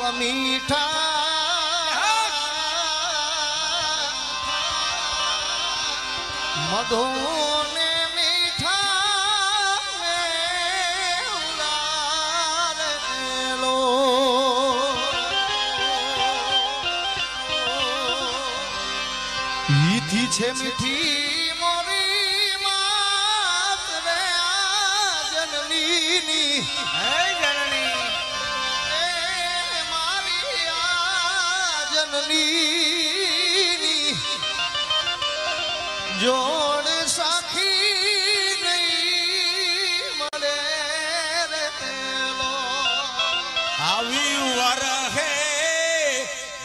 આવા મીઠા મધુને મીઠા મેળારેલો. ઈથી છે મીઠી મોરી માત રે આ જનનીની હે આ જોડ સાખી નહીં મળે. આવી વરહે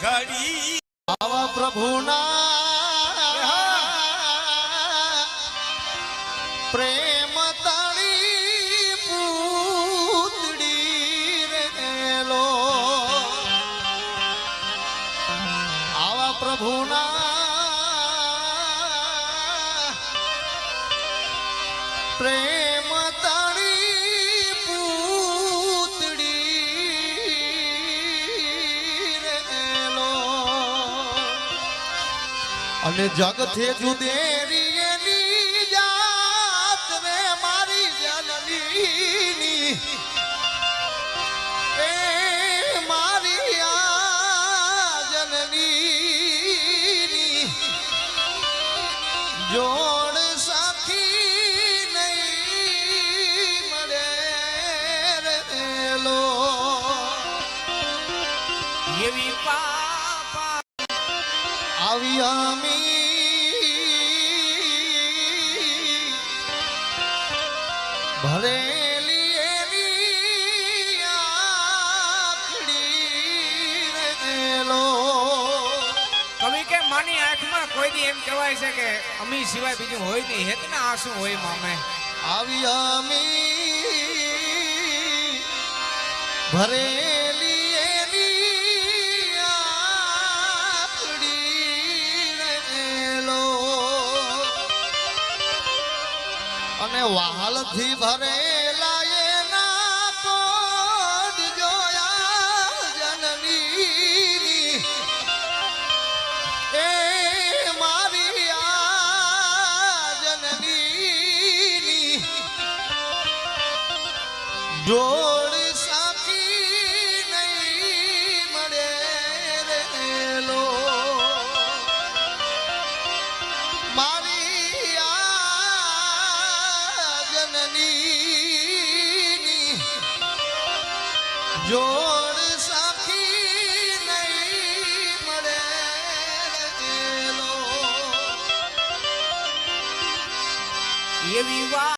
ઘડી આવા પ્રભુના પ્રેમ તળી પ્રભુના પ્રેમ તળી પૂતડી અને જગથે જુદેરી જોડ સાખી નહીં મળે રેલો એવી પાપા આવી આંખમાં કોઈની એમ કહેવાય છે કે અમી સિવાય બીજું હોય નહીં. હેતના આંસુ હોય મામે. આવી અમી ભરેલી એની આંખડી અને વાહલથી ભરેલા જોડ સાખી નહીં મળે રેલો જનનીની જોડ સાખી નહીં મળે. એવી વાત